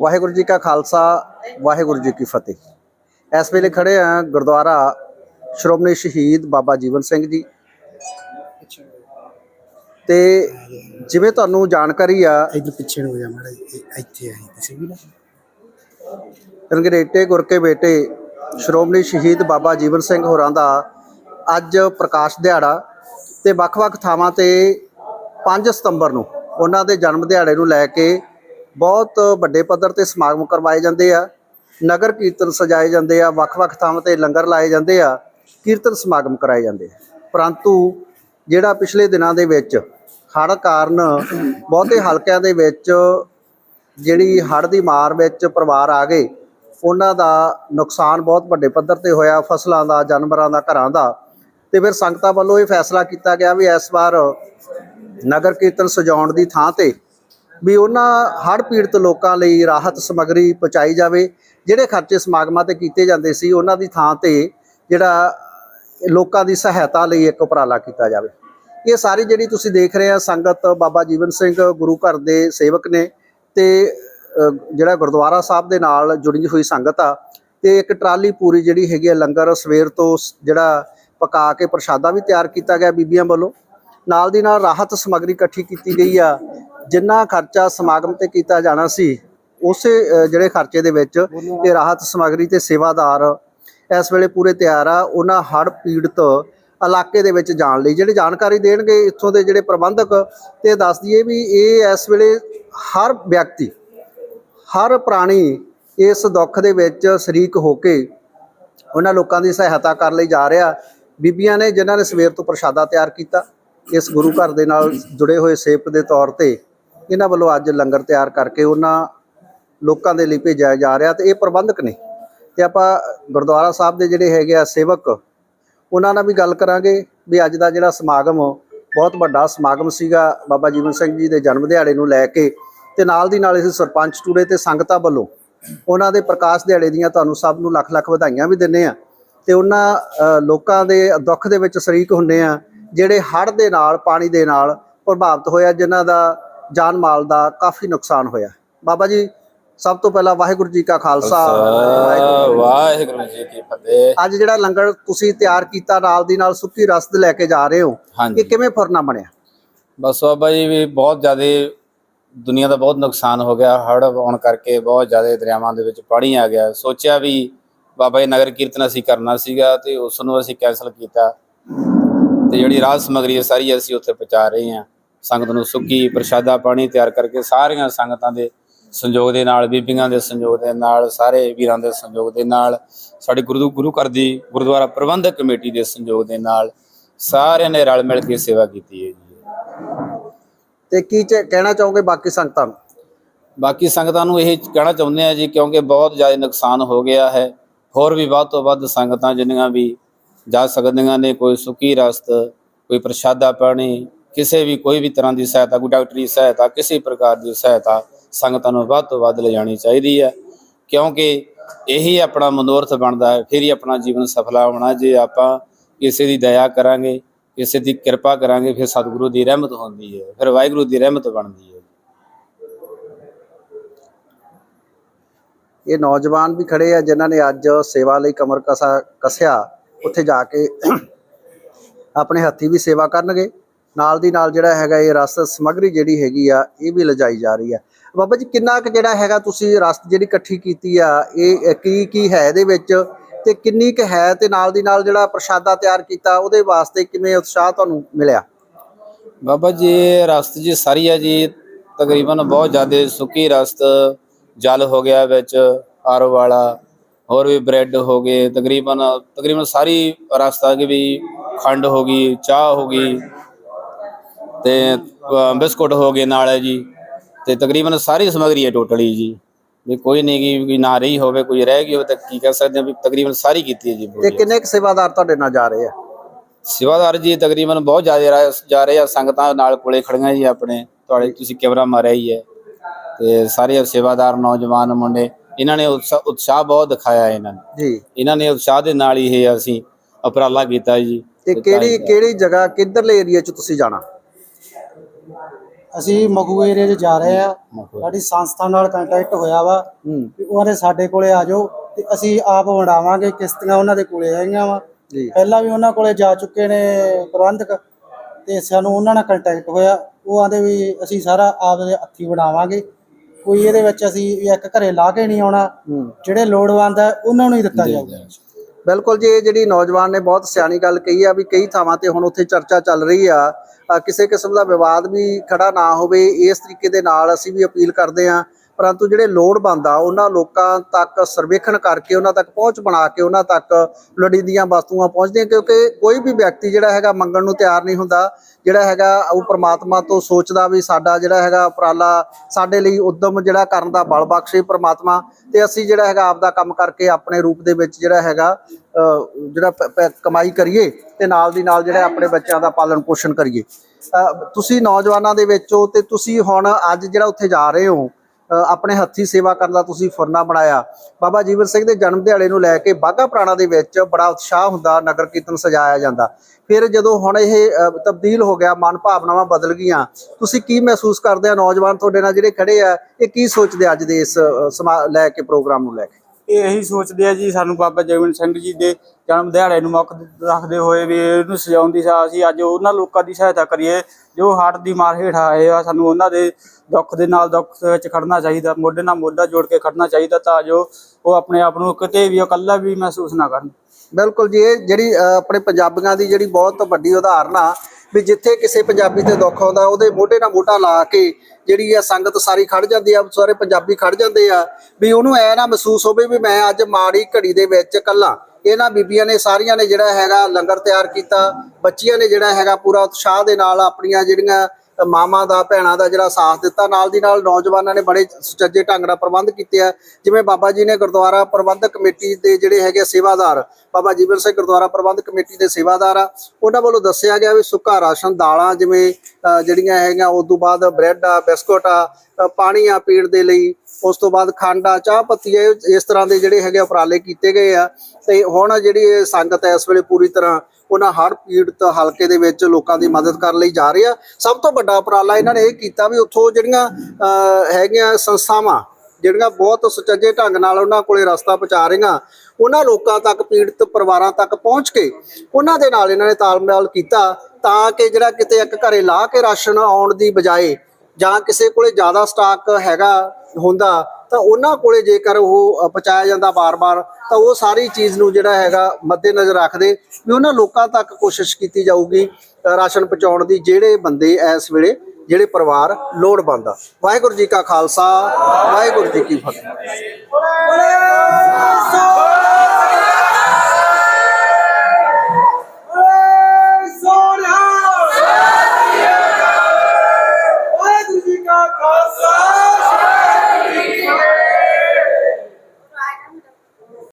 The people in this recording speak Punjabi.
ਵਾਹਿਗੁਰੂ ਜੀ ਕਾ ਖਾਲਸਾ ਵਾਹਿਗੁਰੂ ਜੀ ਕੀ ਫਤਿਹ। ਇਸ ਵੇਲੇ ਖੜੇ ਆ ਗੁਰਦੁਆਰਾ ਸ਼੍ਰੋਮਣੀ ਸ਼ਹੀਦ ਬਾਬਾ ਜੀਵਨ ਸਿੰਘ ਜੀ। ਤੇ ਜਿਵੇਂ ਤੁਹਾਨੂੰ ਜਾਣਕਾਰੀ ਆ ਇਧਰ ਪਿੱਛੇ ਨੂੰ ਹੋ ਜਾ ਮਾੜਾ ਇੱਥੇ ਆਈ ਤੁਸੀਂ ਵੀ ਨਾ। ਰੰਗਰੇਟੇ ਗੁਰ ਕੇ ਬੇਟੇ ਸ਼੍ਰੋਮਣੀ ਸ਼ਹੀਦ ਬਾਬਾ ਜੀਵਨ ਸਿੰਘ ਹੋਰਾਂ ਦਾ ਅੱਜ ਪ੍ਰਕਾਸ਼ ਦਿਹਾੜਾ ਤੇ ਵੱਖ-ਵੱਖ ਥਾਵਾਂ ਤੇ 5 ਸਤੰਬਰ ਨੂੰ ਉਹਨਾਂ ਦੇ ਜਨਮ ਦਿਹਾੜੇ ਨੂੰ ਲੈ ਕੇ ਬਹੁਤ ਵੱਡੇ ਪੱਧਰ ਤੇ ਸਮਾਗਮ ਕਰਵਾਏ ਜਾਂਦੇ ਆ, ਨਗਰ ਕੀਰਤਨ ਸਜਾਏ ਜਾਂਦੇ ਆ, ਵੱਖ-ਵੱਖ ਥਾਵਾਂ ਤੇ ਲੰਗਰ ਲਾਏ ਜਾਂਦੇ ਆ, ਕੀਰਤਨ ਸਮਾਗਮ ਕਰਾਏ ਜਾਂਦੇ ਆ। ਪਰੰਤੂ ਜਿਹੜਾ ਪਿਛਲੇ ਦਿਨਾਂ ਦੇ ਵਿੱਚ ਹੜ੍ਹ ਕਾਰਨ ਬਹੁਤੇ ਹਲਕਿਆਂ ਦੇ ਵਿੱਚ ਜਿਹੜੀ ਹੜ੍ਹ ਦੀ ਮਾਰ ਵਿੱਚ ਪਰਿਵਾਰ ਆ ਗਏ, ਉਹਨਾਂ ਦਾ ਨੁਕਸਾਨ ਬਹੁਤ ਵੱਡੇ ਪੱਧਰ ਤੇ ਹੋਇਆ, ਫਸਲਾਂ ਦਾ, ਜਾਨਵਰਾਂ ਦਾ, ਘਰਾਂ ਦਾ। ਤੇ ਫਿਰ ਸੰਗਤਾਂ ਵੱਲੋਂ ਇਹ ਫੈਸਲਾ ਕੀਤਾ ਗਿਆ ਵੀ ਇਸ ਵਾਰ ਨਗਰ ਕੀਰਤਨ ਸਜਾਉਣ ਦੀ ਥਾਂ ਤੇ ਵੀ ਉਹਨਾਂ ਹੜ੍ਹ ਪੀੜਤ ਲੋਕਾਂ ਲਈ ਰਾਹਤ ਸਮੱਗਰੀ ਪਹੁੰਚਾਈ ਜਾਵੇ, ਜਿਹੜੇ ਖਰਚੇ ਸਮਾਗਮਾਂ ਤੇ ਕੀਤੇ ਜਾਂਦੇ ਸੀ, ਉਹਨਾਂ ਦੀ ਥਾਂ ਤੇ ਜਿਹੜਾ ਲੋਕਾਂ ਦੀ ਸਹਾਇਤਾ ਲਈ ਇੱਕ ਉਪਰਾਲਾ ਕੀਤਾ ਜਾਵੇ। ਇਹ ਸਾਰੀ ਜਿਹੜੀ ਤੁਸੀਂ ਦੇਖ ਰਹੇ ਆ, ਸੰਗਤ ਬਾਬਾ ਜੀਵਨ ਸਿੰਘ ਗੁਰੂ ਘਰ ਦੇ ਸੇਵਕ ਨੇ ਤੇ ਜਿਹੜਾ ਗੁਰਦੁਆਰਾ ਸਾਹਿਬ ਦੇ ਨਾਲ ਜੁੜੀ ਹੋਈ ਸੰਗਤ ਆ, ਤੇ ਇੱਕ ਟਰਾਲੀ ਪੂਰੀ ਜਿਹੜੀ ਹੈਗੀ ਆ ਲੰਗਰ ਸਵੇਰ ਤੋਂ ਜਿਹੜਾ ਪਕਾ ਕੇ ਪ੍ਰਸ਼ਾਦਾ ਵੀ ਤਿਆਰ ਕੀਤਾ ਗਿਆ ਬੀਬੀਆਂ ਵੱਲੋਂ। ਨਾਲ ਦੀ ਨਾਲ ਰਾਹਤ ਸਮੱਗਰੀ ਇਕੱਠੀ ਕੀਤੀ ਗਈ ਆ, ਜਿੰਨਾ ਖਰਚਾ ਸਮਾਗਮ ਤੇ ਕੀਤਾ ਜਾਣਾ ਸੀ, ਉਸੇ ਜਿਹੜੇ ਖਰਚੇ ਦੇ ਵਿੱਚ ਇਹ ਰਾਹਤ ਸਮੱਗਰੀ ਤੇ ਸੇਵਾਦਾਰ ਇਸ ਵੇਲੇ ਪੂਰੇ ਤਿਆਰ ਆ, ਉਹਨਾਂ ਹੜ੍ਹ ਪੀੜਤ ਇਲਾਕੇ ਦੇ ਵਿੱਚ ਜਾਣ ਲਈ। ਜਿਹੜੇ ਜਾਣਕਾਰੀ ਦੇਣਗੇ ਇੱਥੋਂ ਦੇ ਜਿਹੜੇ ਪ੍ਰਬੰਧਕ ਤੇ ਦੱਸ ਦਈਏ ਵੀ ਇਹ ਇਸ ਵੇਲੇ ਹਰ ਵਿਅਕਤੀ, ਹਰ ਪ੍ਰਾਣੀ ਇਸ ਦੁੱਖ ਦੇ ਵਿੱਚ ਸ਼ਰੀਕ ਹੋ ਕੇ ਉਹਨਾਂ ਲੋਕਾਂ ਦੀ ਸਹਾਇਤਾ ਕਰਨ ਲਈ ਜਾ ਰਿਹਾ। ਬੀਬੀਆਂ ਨੇ ਜਿਨ੍ਹਾਂ ਨੇ ਸਵੇਰ ਤੋਂ ਪ੍ਰਸ਼ਾਦਾ ਤਿਆਰ ਕੀਤਾ ਇਸ ਗੁਰੂ ਘਰ ਦੇ ਨਾਲ ਜੁੜੇ ਹੋਏ ਸੇਵਕ ਦੇ ਤੌਰ ਤੇ ਇਹਨਾਂ ਵੱਲੋਂ ਅੱਜ ਲੰਗਰ ਤਿਆਰ ਕਰਕੇ ਉਹਨਾਂ ਲੋਕਾਂ ਦੇ ਲਈ ਭੇਜਿਆ ਜਾ ਰਿਹਾ ਤੇ ਇਹ ਪ੍ਰਬੰਧਕ ਨੇ। ਤੇ ਆਪਾਂ ਗੁਰਦੁਆਰਾ ਸਾਹਿਬ ਦੇ ਜਿਹੜੇ ਹੈਗੇ ਆ ਸੇਵਕ, ਉਹਨਾਂ ਨਾਲ ਵੀ ਗੱਲ ਕਰਾਂਗੇ ਵੀ ਅੱਜ ਦਾ ਜਿਹੜਾ ਸਮਾਗਮ, ਬਹੁਤ ਵੱਡਾ ਸਮਾਗਮ ਸੀਗਾ ਬਾਬਾ ਜੀਵਨ ਸਿੰਘ ਜੀ ਦੇ ਜਨਮ ਦਿਹਾੜੇ ਨੂੰ ਲੈ ਕੇ ਤੇ ਨਾਲ ਦੀ ਨਾਲ ਇਸ ਸਰਪੰਚ ਟੂੜੇ ਤੇ ਸੰਗਤਾਂ ਵੱਲੋਂ ਉਹਨਾਂ ਦੇ ਪ੍ਰਕਾਸ਼ ਦਿਹਾੜੇ ਦੀਆਂ ਤੁਹਾਨੂੰ ਸਭ ਨੂੰ ਲੱਖ ਲੱਖ ਵਧਾਈਆਂ ਵੀ ਦਿੰਨੇ ਆ ਤੇ ਉਹਨਾਂ ਲੋਕਾਂ ਦੇ ਦੁੱਖ ਦੇ ਵਿੱਚ ਸ਼ਰੀਕ ਹੁੰਨੇ ਆ ਜਿਹੜੇ ਹੜ੍ਹ ਦੇ ਨਾਲ ਪਾਣੀ ਦੇ ਨਾਲ ਪ੍ਰਭਾਵਿਤ ਹੋਇਆ ਜਿਨ੍ਹਾਂ ਦਾ ਜਾਨ ਮਾਲ ਦਾ ਕਾਫੀ ਨੁਕਸਾਨ ਹੋਇਆ। ਬਾਬਾ ਜੀ ਸਭ ਤੋਂ ਪਹਿਲਾਂ ਵਾਹਿਗੁਰੂ ਜੀ ਕਾ ਖਾਲਸਾ ਵਾਹਿਗੁਰੂ ਜੀ ਕੀ ਫਤਿਹ। ਅੱਜ ਜਿਹੜਾ ਲੰਗਰ ਤੁਸੀਂ ਤਿਆਰ ਕੀਤਾ ਨਾਲ ਦੀ ਨਾਲ ਸੁੱਕੀ ਰਸਦ ਲੈ ਕੇ ਜਾ ਰਹੇ ਹੋ ਹਾਂਜੀ। ਕਿਵੇਂ ਫੁਰਨਾ ਬਣਿਆ? ਬਸ ਬਾਬਾ ਜੀ ਵੀ ਬਹੁਤ ਜ਼ਿਆਦਾ ਦੁਨੀਆ ਦਾ ਬਹੁਤ ਨੁਕਸਾਨ ਹੋ ਗਿਆ। ਹੜ੍ਹ ਆਉਣ ਕਰਕੇ ਬਹੁਤ ਜ਼ਿਆਦਾ ਦਰਿਆਵਾਂ ਦੇ ਵਿੱਚ ਪਾਣੀ ਆ ਗਿਆ। ਸੋਚਿਆ ਵੀ ਬਾਬਾ ਜੀ ਨਗਰ ਕੀਰਤਨ ਅਸੀਂ ਕਰਨਾ ਸੀਗਾ ਤੇ ਉਸ ਨੂੰ ਅਸੀਂ ਕੈਨਸਲ ਕੀਤਾ। ਤੇ ਜਿਹੜੀ ਰਾਜ ਸਮਗਰੀ ਹੈ ਸਾਰੀ ਅਸੀਂ ਉੱਥੇ ਪਹੁੰਚਾ ਰਹੇ ਹਾਂ। ਸੰਗਤ ਨੂੰ ਸੁੱਕੀ ਪ੍ਰਸ਼ਾਦਾ ਪਾਣੀ ਤਿਆਰ ਕਰਕੇ ਸਾਰੀਆਂ ਸੰਗਤਾਂ ਦੇ ਸੰਯੋਗ ਦੇ ਨਾਲ ਬੀਬੀਆਂ ਦੇ ਸੰਯੋਗ ਦੇ ਨਾਲ ਸਾਰੇ ਵੀਰਾਂ ਦੇ ਸੰਯੋਗ ਦੇ ਨਾਲ ਸਾਡੇ ਗੁਰੂ ਗੁਰੂ ਘਰ ਦੀ ਗੁਰਦੁਆਰਾ ਪ੍ਰਬੰਧਕ ਕਮੇਟੀ ਦੇ ਸੰਯੋਗ ਦੇ ਨਾਲ ਸਾਰਿਆਂ ਨੇ ਰਲ ਮਿਲ ਕੇ ਸੇਵਾ ਕੀਤੀ ਹੈ ਜੀ। ਤੇ ਕੀ ਕਹਿਣਾ ਚਾਹੋਗੇ ਬਾਕੀ ਸੰਗਤਾਂ ਨੂੰ? ਬਾਕੀ ਸੰਗਤਾਂ ਨੂੰ ਇਹ ਕਹਿਣਾ ਚਾਹੁੰਦੇ ਆ ਜੀ ਕਿਉਂਕਿ ਬਹੁਤ ਜ਼ਿਆਦਾ ਨੁਕਸਾਨ ਹੋ ਗਿਆ ਹੈ। ਹੋਰ ਵੀ ਵੱਧ ਤੋਂ ਵੱਧ ਸੰਗਤਾਂ ਜਿੰਨੀਆਂ ਵੀ ਜਾ ਸਕਦੀਆਂ ਨੇ, ਕੋਈ ਸੁੱਕੀ ਰਸਤ, ਕੋਈ ਪ੍ਰਸ਼ਾਦਾ ਪਾਣੀ, ਕਿਸੇ ਵੀ ਕੋਈ ਵੀ ਤਰ੍ਹਾਂ ਦੀ ਸਹਾਇਤਾ, ਕੋਈ ਡਾਕਟਰੀ ਸਹਾਇਤਾ, ਕਿਸੇ ਪ੍ਰਕਾਰ ਦੀ ਸਹਾਇਤਾ ਸੰਗਤਾਂ ਨੂੰ ਵੱਧ ਤੋਂ ਵੱਧ ਲਿਜਾਣੀ ਚਾਹੀਦੀ ਹੈ। ਕਿਉਂਕਿ ਇਹੀ ਆਪਣਾ ਮਨੋਰਥ ਬਣਦਾ ਹੈ, ਫਿਰ ਹੀ ਆਪਣਾ ਜੀਵਨ ਸਫਲਾ ਹੋਣਾ। ਜੇ ਆਪਾਂ ਕਿਸੇ ਦੀ ਦਇਆ ਕਰਾਂਗੇ, ਕਿਸੇ ਦੀ ਕਿਰਪਾ ਕਰਾਂਗੇ, ਫਿਰ ਸਤਿਗੁਰੂ ਦੀ ਰਹਿਮਤ ਹੁੰਦੀ ਹੈ, ਫਿਰ ਵਾਹਿਗੁਰੂ ਦੀ ਰਹਿਮਤ ਬਣਦੀ ਹੈ। ਇਹ ਨੌਜਵਾਨ ਵੀ ਖੜੇ ਆ, ਜਿਨ੍ਹਾਂ ਨੇ ਅੱਜ ਸੇਵਾ ਲਈ ਕਮਰ ਕਸਾ ਕਸਿਆ। ਉੱਥੇ ਜਾ ਕੇ ਆਪਣੇ ਹੱਥੀ ਵੀ ਸੇਵਾ ਕਰਨਗੇ। ਨਾਲ ਦੀ ਨਾਲ ਜਿਹੜਾ ਹੈਗਾ ਇਹ ਰਸ ਸਮੱਗਰੀ ਜਿਹੜੀ ਹੈਗੀ ਆ, ਇਹ ਵੀ ਲਿਜਾਈ ਜਾ ਰਹੀ ਆ। ਬਾਬਾ ਜੀ, ਕਿੰਨਾ ਕੁ ਜਿਹੜਾ ਹੈਗਾ ਤੁਸੀਂ ਰਸਤ ਜਿਹੜੀ ਇਕੱਠੀ ਕੀਤੀ ਆ, ਇਹ ਕੀ ਕੀ ਹੈ ਇਹਦੇ ਵਿੱਚ? ਤੇ ਕਿੰਨੀ ਕੁ ਹੈ ਤੇ ਨਾਲ ਦੀ ਨਾਲ ਜਿਹੜਾ ਪ੍ਰਸ਼ਾਦਾ ਤਿਆਰ ਕੀਤਾ, ਉਹਦੇ ਵਾਸਤੇ ਕਿਵੇਂ ਉਤਸ਼ਾਹ ਤੁਹਾਨੂੰ ਮਿਲਿਆ? ਬਾਬਾ ਜੀ ਰਸਤ ਜੀ ਸਾਰੀ ਆ ਜੀ, ਤਕਰੀਬਨ ਬਹੁਤ ਜ਼ਿਆਦਾ ਸੁੱਕੀ ਰਸਤ ਜਲ ਹੋ ਗਿਆ ਵਿੱਚ, ਆਰੋ ਵਾਲਾ ਹੋਰ ਵੀ ਬ੍ਰੈਡ ਹੋ ਗਏ ਤਕਰੀਬਨ ਤਕਰੀਬਨ ਸਾਰੀ ਰਸਤਾ ਕਿ ਵੀ ਖੰਡ ਹੋ ਗਈ ਚਾਹ ਹੋ ਗਈ ਤੇ ਬਿਸਕੁਟ ਹੋ ਗਏ ਨਾਲ ਜੀ ਤੇ ਤਕਰੀਬਨ ਸਾਰੀ ਸਮਗਰੀ ਹੈ ਟੋਟਲੀ ਜੀ। ਵੀ ਕੋਈ ਨਹੀਂ ਕਿ ਨਾ ਰਹੀ ਹੋਵੇ ਕੋਈ ਰਹਿ ਗਈ ਹੋਵੇ ਤਾਂ ਕੀ ਕਹਿ ਸਕਦੇ ਹਾਂ ਵੀ ਤਕਰੀਬਨ ਸਾਰੀ ਕੀਤੀ ਹੈ ਜੀ ਤੇ। ਕਿੰਨੇ ਕੁ ਸੇਵਾਦਾਰ ਤੁਹਾਡੇ ਨਾਲ ਜਾ ਰਹੇ ਆ? ਸੇਵਾਦਾਰ ਜੀ ਤਕਰੀਬਨ ਬਹੁਤ ਜ਼ਿਆਦਾ ਜਾ ਰਹੇ ਆ ਸੰਗਤਾਂ ਨਾਲ ਕੋਲੇ ਖੜੀਆਂ ਜੀ ਆਪਣੇ। ਤੁਹਾਡੇ ਤੁਸੀਂ ਕੈਮਰਾ ਮਾਰਿਆ ਹੀ ਹੈ ਤੇ ਸਾਰੇ ਸੇਵਾਦਾਰ ਨੌਜਵਾਨ ਮੁੰਡੇ ਇਹਨਾਂ ਨੇ ਉਤਸ਼ਾ- ਉਤਸ਼ਾਹ ਬਹੁਤ ਦਿਖਾਇਆ ਇਹਨਾਂ ਨੇ। ਜੀ। ਇਹਨਾਂ ਨੇ ਉਤਸ਼ਾਹ ਦੇ ਨਾਲ ਹੀ ਇਹ ਅਸੀਂ ਉਪਰਾਲਾ ਕੀਤਾ ਜੀ। ਤੇ ਕਿਹੜੀ ਕਿਹੜੀ ਜਗ੍ਹਾ ਕਿੱਧਰਲੇ ਏਰੀਆ 'ਚ ਤੁਸੀਂ ਜਾਣਾ? ਅਸੀਂ ਮਗੂ ਏਰੀਆ 'ਚ ਜਾ ਰਹੇ ਆ। ਸਾਡੀ ਸੰਸਥਾ ਨਾਲ ਕੰਟੈਕਟ ਹੋਇਆ ਵਾ ਹੂੰ। ਵੀ ਉਹਨਾਂ ਦੇ ਸਾਡੇ ਕੋਲੇ ਆ ਜਾਓ ਤੇ ਅਸੀਂ ਆਪ ਵੰਡਾਵਾਂਗੇ ਕਿਸ਼ਤੀਆਂ ਉਹਨਾਂ ਦੇ ਕੋਲੇ ਹੈਗੀਆਂ ਵਾ। ਜੀ। ਪਹਿਲਾਂ ਵੀ ਉਹਨਾਂ ਕੋਲੇ ਜਾ ਚੁੱਕੇ ਨੇ ਪ੍ਰਬੰਧਕ ਤੇ ਸਾਨੂੰ ਉਹਨਾਂ ਨਾਲ ਕੰਟੈਕਟ ਹੋਇਆ। ਉਹ ਆਂਦੇ ਵੀ ਅਸੀਂ ਸਾਰਾ ਆਪਦੇ ਹੱਥੀ ਬਣਾਵਾਂਗੇ ਕੋਈ ਇਹਦੇ ਵਿੱਚ ਅਸੀਂ ਵੀ ਇੱਕ ਘਰੇ ਲਾ ਕੇ ਨਹੀਂ ਆਉਣਾ ਜਿਹੜੇ ਲੋੜਵੰਦ ਆ ਉਹਨਾਂ ਨੂੰ ਹੀ ਦਿੱਤਾ ਜਾਊਗਾ। ਬਿਲਕੁਲ ਜੀ ਇਹ ਜਿਹੜੀ ਨੌਜਵਾਨ ਨੇ ਬਹੁਤ ਸਿਆਣੀ ਗੱਲ ਕਹੀ ਆ ਵੀ ਕਈ ਥਾਵਾਂ ਤੇ ਹੁਣ ਉੱਥੇ ਚਰਚਾ ਚੱਲ ਰਹੀ ਆ। ਕਿਸੇ ਕਿਸਮ ਦਾ ਵਿਵਾਦ ਵੀ ਖੜਾ ਨਾ ਹੋਵੇ ਇਸ ਤਰੀਕੇ ਦੇ ਨਾਲ ਅਸੀਂ ਵੀ ਅਪੀਲ ਕਰਦੇ ਆ ਪਰੰਤੂ ਜਿਹੜੇ ਲੋੜਵੰਦ ਆ, ਉਹਨਾਂ ਲੋਕਾਂ ਤੱਕ ਸਰਵੇਖਣ ਕਰਕੇ, ਉਹਨਾਂ ਤੱਕ ਪਹੁੰਚ ਬਣਾ ਕੇ, ਉਹਨਾਂ ਤੱਕ ਲੋੜੀਂਦੀਆਂ ਵਸਤੂਆਂ ਪਹੁੰਚਦੀਆਂ, ਕਿਉਂਕਿ ਕੋਈ ਵੀ ਵਿਅਕਤੀ ਜਿਹੜਾ ਹੈਗਾ ਮੰਗਣ ਨੂੰ ਤਿਆਰ ਨਹੀਂ ਹੁੰਦਾ, ਜਿਹੜਾ ਹੈਗਾ ਉਹ ਪ੍ਰਮਾਤਮਾ ਤੋਂ ਸੋਚਦਾ ਵੀ ਸਾਡਾ ਜਿਹੜਾ ਹੈਗਾ ਉਪਰਾਲਾ ਸਾਡੇ ਲਈ ਉਦਮ ਜਿਹੜਾ ਕਰਨ ਦਾ ਬਲ ਬਖਸ਼ੇ ਪ੍ਰਮਾਤਮਾ, ਤੇ ਅਸੀਂ ਜਿਹੜਾ ਹੈਗਾ ਆਪਦਾ ਕੰਮ ਕਰਕੇ ਆਪਣੇ ਰੂਪ ਦੇ ਵਿੱਚ ਜਿਹੜਾ ਹੈਗਾ ਜਿਹੜਾ ਪ- ਪ- ਕਮਾਈ ਕਰੀਏ ਤੇ ਨਾਲ ਦੀ ਨਾਲ ਜਿਹੜਾ ਆਪਣੇ ਬੱਚਿਆਂ ਦਾ ਪਾਲਣ ਪੋਸ਼ਣ ਕਰੀਏ। ਤੁਸੀਂ ਨੌਜਵਾਨਾਂ ਦੇ ਵਿੱਚੋਂ ਤੇ ਤੁਸੀਂ ਹੁਣ ਅੱਜ ਜਿਹੜਾ ਉੱਥੇ ਜਾ ਰਹੇ ਹੋ ਆਪਣੇ ਹੱਥੀ ਸੇਵਾ ਕਰਨ ਦਾ ਤੁਸੀਂ ਫੁਰਨਾ ਬਣਾਇਆ। ਬਾਬਾ ਜੀਵਨ ਸਿੰਘ ਦੇ ਜਨਮ ਦਿਹਾੜੇ ਨੂੰ ਲੈ ਕੇ ਬਾਘਾ ਪ੍ਰਾਣਾ ਦੇ ਵਿੱਚ ਬੜਾ ਉਤਸ਼ਾਹ ਹੁੰਦਾ ਨਗਰ ਕੀਰਤਨ ਸਜਾਇਆ ਜਾਂਦਾ। ਫਿਰ ਜਦੋਂ ਹੁਣ ਇਹ ਤਬਦੀਲ ਹੋ ਗਿਆ, ਮਨ ਭਾਵਨਾਵਾਂ ਬਦਲ ਗਈਆਂ, ਤੁਸੀਂ ਕੀ ਮਹਿਸੂਸ ਕਰਦੇ ਆ? ਨੌਜਵਾਨ ਤੁਹਾਡੇ ਨਾਲ ਜਿਹੜੇ ਖੜੇ ਆ, ਇਹ ਕੀ ਸੋਚਦੇ ਅੱਜ ਦੇ ਇਸ ਸਮਾ- ਲੈ ਕੇ ਪ੍ਰੋਗਰਾਮ ਨੂੰ ਲੈ ਕੇ? ਇਹ ਇਹੀ ਸੋਚਦੇ ਆ ਜੀ, ਸਾਨੂੰ ਬਾਬਾ ਜਗਵੰਤ ਸਿੰਘ ਜੀ ਦੇ ਜਨਮ ਦਿਹਾੜੇ ਨੂੰ ਮੁੱਖ ਰੱਖਦੇ ਹੋਏ ਵੀ ਇਹਨੂੰ ਸਜਾਉਣ ਦੀ ਸਾ, ਅਸੀਂ ਅੱਜ ਉਹਨਾਂ ਲੋਕਾਂ ਦੀ ਸਹਾਇਤਾ ਕਰੀਏ, ਜੋ ਹਾਰਟ ਦੀ ਮਾਰ ਹੇਠ ਆਏ ਆ, ਸਾਨੂੰ ਉਹਨਾਂ ਦੇ ਦੁੱਖ ਦੇ ਨਾਲ ਦੁੱਖ ਵਿੱਚ ਖੜਨਾ ਚਾਹੀਦਾ, ਮੋਢੇ ਨਾਲ ਮੋਢਾ ਜੋੜ ਕੇ ਖੜਨਾ ਚਾਹੀਦਾ ਤਾਂ ਜੋ ਉਹ ਆਪਣੇ ਆਪ ਨੂੰ ਕਿਤੇ ਵੀ ਇਕੱਲਾ ਵੀ ਮਹਿਸੂਸ ਨਾ ਕਰਨ। ਬਿਲਕੁਲ ਜੀ, ਇਹ ਜਿਹੜੀ ਆਪਣੇ ਪੰਜਾਬੀਆਂ ਦੀ ਜਿਹੜੀ ਬਹੁਤ ਵੱਡੀ ਉਦਾਹਰਨ ਆ, ਵੀ ਜਿੱਥੇ ਕਿਸੇ ਪੰਜਾਬੀ ਤੇ ਦੁੱਖ ਆਉਂਦਾ, ਉਹਦੇ ਮੋਢੇ ਨਾਲ ਮੋਢਾ ਲਾ ਕੇ ਜਿਹੜੀ ਆ ਸੰਗਤ ਸਾਰੀ ਖੜ ਜਾਂਦੀ ਆ, ਸਾਰੇ ਪੰਜਾਬੀ ਖੜ ਜਾਂਦੇ ਆ, ਵੀ ਉਹਨੂੰ ਐ ਨਾ ਮਹਿਸੂਸ ਹੋਵੇ ਵੀ ਮੈਂ ਅੱਜ ਮਾੜੀ ਘੜੀ ਦੇ ਵਿੱਚ ਇਕੱਲਾ। ਇਹਨਾਂ ਬੀਬੀਆਂ ਨੇ, ਸਾਰੀਆਂ ਨੇ ਜਿਹੜਾ ਹੈਗਾ ਲੰਗਰ ਤਿਆਰ ਕੀਤਾ, ਬੱਚੀਆਂ ਨੇ ਜਿਹੜਾ ਹੈਗਾ ਪੂਰਾ ਉਤਸ਼ਾਹ ਦੇ ਨਾਲ ਆਪਣੀਆਂ ਜਿਹੜੀਆਂ ਮਾਮਾ ਦਾ ਭੈਣਾਂ ਦਾ ਜਿਹੜਾ ਸਾਥ ਦਿੱਤਾ। ਨਾਲ ਦੀ ਨਾਲ ਨੌਜਵਾਨਾਂ ਨੇ ਬੜੇ ਸੁਚੱਜੇ ਢੰਗ ਨਾਲ ਪ੍ਰਬੰਧ ਕੀਤੇ ਆ। ਜਿਵੇਂ ਬਾਬਾ ਜੀ ਨੇ ਗੁਰਦੁਆਰਾ ਪ੍ਰਬੰਧਕ ਕਮੇਟੀ ਦੇ ਜਿਹੜੇ ਹੈਗੇ ਸੇਵਾਦਾਰ ਬਾਬਾ ਜੀਵਨ ਸਿੰਘ ਗੁਰਦੁਆਰਾ ਪ੍ਰਬੰਧਕ ਕਮੇਟੀ ਦੇ ਸੇਵਾਦਾਰ ਆ। ਉਹਨਾਂ ਵੱਲੋਂ ਦੱਸਿਆ ਗਿਆ ਵੀ ਸੁੱਕਾ ਰਾਸ਼ਨ ਦਾਲਾਂ ਜਿਵੇਂ ਅ, ਜਿਹੜੀਆਂ ਹੈਗੀਆਂ ਉਸ ਤੋਂ ਬਾਅਦ ਬ੍ਰੈਡ ਆ ਬਿਸਕੁਟ ਆ ਪਾਣੀ ਆ ਪੀਣ ਦੇ ਲਈ ਉਸ ਤੋਂ ਬਾਅਦ ਖੰਡ ਆ ਚਾਹ ਪੱਤੀ ਇਸ ਤਰ੍ਹਾਂ ਦੇ ਜਿਹੜੇ ਹੈਗੇ ਉਪਰਾਲੇ ਕੀਤੇ ਗਏ ਆ। ਤੇ ਹੁਣ ਜਿਹੜੀ ਸੰਗਤ ਹੈ ਇਸ ਵੇਲੇ ਪੂਰੀ ਤਰ੍ਹਾਂ ਉਹਨਾਂ ਹਰ ਪੀੜਤ ਹਲਕੇ ਦੇ ਵਿੱਚ ਲੋਕਾਂ ਦੀ ਮਦਦ ਕਰਨ ਲਈ ਜਾ ਰਹੇ ਆ। ਸਭ ਤੋਂ ਵੱਡਾ ਉਪਰਾਲਾ ਇਹਨਾਂ ਨੇ ਇਹ ਕੀਤਾ ਵੀ ਉੱਥੋਂ ਜਿਹੜੀਆਂ ਹੈਗੀਆਂ ਸੰਸਥਾਵਾਂ, ਜਿਹੜੀਆਂ ਬਹੁਤ ਸੁਚੱਜੇ ਢੰਗ ਨਾਲ ਉਹਨਾਂ ਕੋਲੇ ਰਸਤਾ ਪਹੁੰਚਾ ਰਹੀਆਂ, ਉਹਨਾਂ ਲੋਕਾਂ ਤੱਕ, ਪੀੜਤ ਪਰਿਵਾਰਾਂ ਤੱਕ ਪਹੁੰਚ ਕੇ ਉਹਨਾਂ ਦੇ ਨਾਲ ਇਹਨਾਂ ਨੇ ਤਾਲਮੇਲ ਕੀਤਾ ਤਾਂ ਕਿ ਜਿਹੜਾ ਕਿਤੇ ਇੱਕ ਘਰੇ ਲਾ ਕੇ ਰਾਸ਼ਨ ਆਉਣ ਦੀ ਬਜਾਏ ਜਾਂ ਕਿਸੇ ਕੋਲੇ ਜ਼ਿਆਦਾ ਸਟਾਕ ਹੈਗਾ ਹੁੰਦਾ, ਤਾਂ ਉਹਨਾਂ ਕੋਲੇ ਜੇਕਰ ਉਹ ਪਹੁੰਚਾਇਆ ਜਾਂਦਾ ਬਾਰ-ਬਾਰ, ਤਾਂ ਉਹ ਸਾਰੀ ਚੀਜ਼ ਨੂੰ ਜਿਹੜਾ ਹੈਗਾ ਮੱਦੇਨਜ਼ਰ ਰੱਖਦੇ ਵੀ ਉਹਨਾਂ ਲੋਕਾਂ ਤੱਕ ਕੋਸ਼ਿਸ਼ ਕੀਤੀ ਜਾਊਗੀ ਰਾਸ਼ਨ ਪਹੁੰਚਾਉਣ ਦੀ, ਜਿਹੜੇ ਬੰਦੇ ਇਸ ਵੇਲੇ, ਜਿਹੜੇ ਪਰਿਵਾਰ ਲੋੜਵੰਦ ਆ। ਵਾਹਿਗੁਰੂ ਜੀ ਕਾ ਖਾਲਸਾ, ਵਾਹਿਗੁਰੂ ਜੀ ਕੀ ਫਤਿਹ।